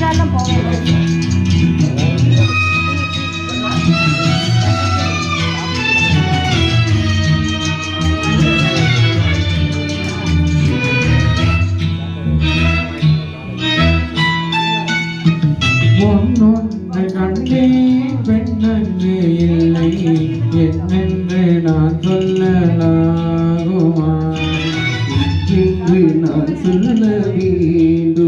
நினைச்சாலும் போவேன் பொன்னொன்று கண்டே பெண்ணங்கு இல்லை என்னென்று நான் சொல்லலாகுமா என்று நான் சொல்ல வேண்டுமா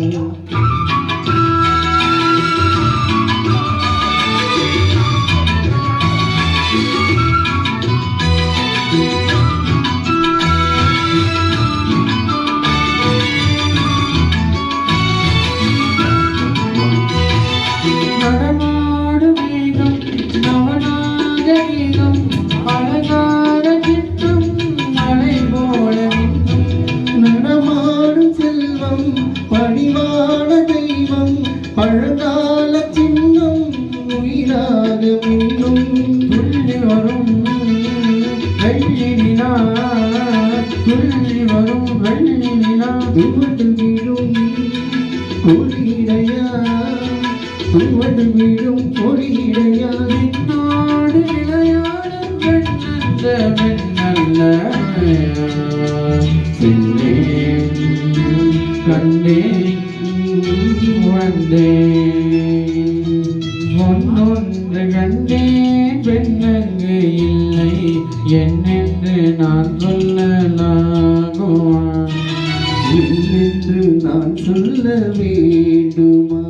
பணிவான தெய்வம் பழங்கால சின்னம் உயிராக மின்னும் துள்ளி வரும் வெள்ளினா துள்ளி வரும் வெள்ளி துவட்டு வீடும் கொடியிடையா துவட்டு வீடும் கொடியிடையா நாடு விளையாட பெண்ணந்த கண்டேன் வந்தேன் ஒன்னொன்று கண்டேன் பெண்ணங்கு இல்லை. என்னென்று நான் சொல்லலாகுமா? என்று நான் சொல்ல வேண்டுமா?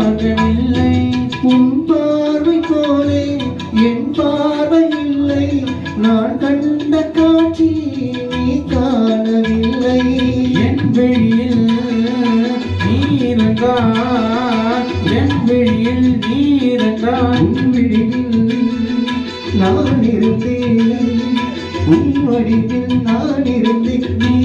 நான் உன் பார்வை போலே என் பார்வை இல்லை நான் கண்ட காட்சி நீ காணவில்லை. என் வெளியில் நீ இருந்தான் என் வெளியில் நீ இருந்தான் உன் விழியில் நான் இருந்தேன். உன் வடிவில் நான் இருந்தேன். நீ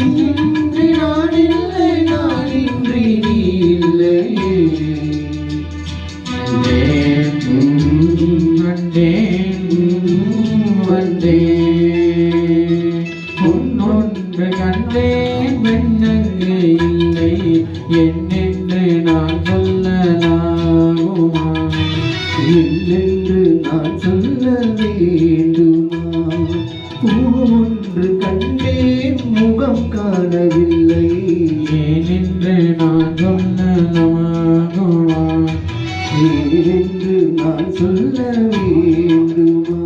வந்தேன் வந்தேன் உன்னொன்று கண்டேன் வெண்ணங்கு இல்லை என்னென்று நான் சொல்லலாகுமா என்னென்று நான் சொல்ல வேண்டுமா ஒன்று கண்டேன் முகம் காணவில்லை ஏனென்று நான் சொல்ல வேண்டுமா?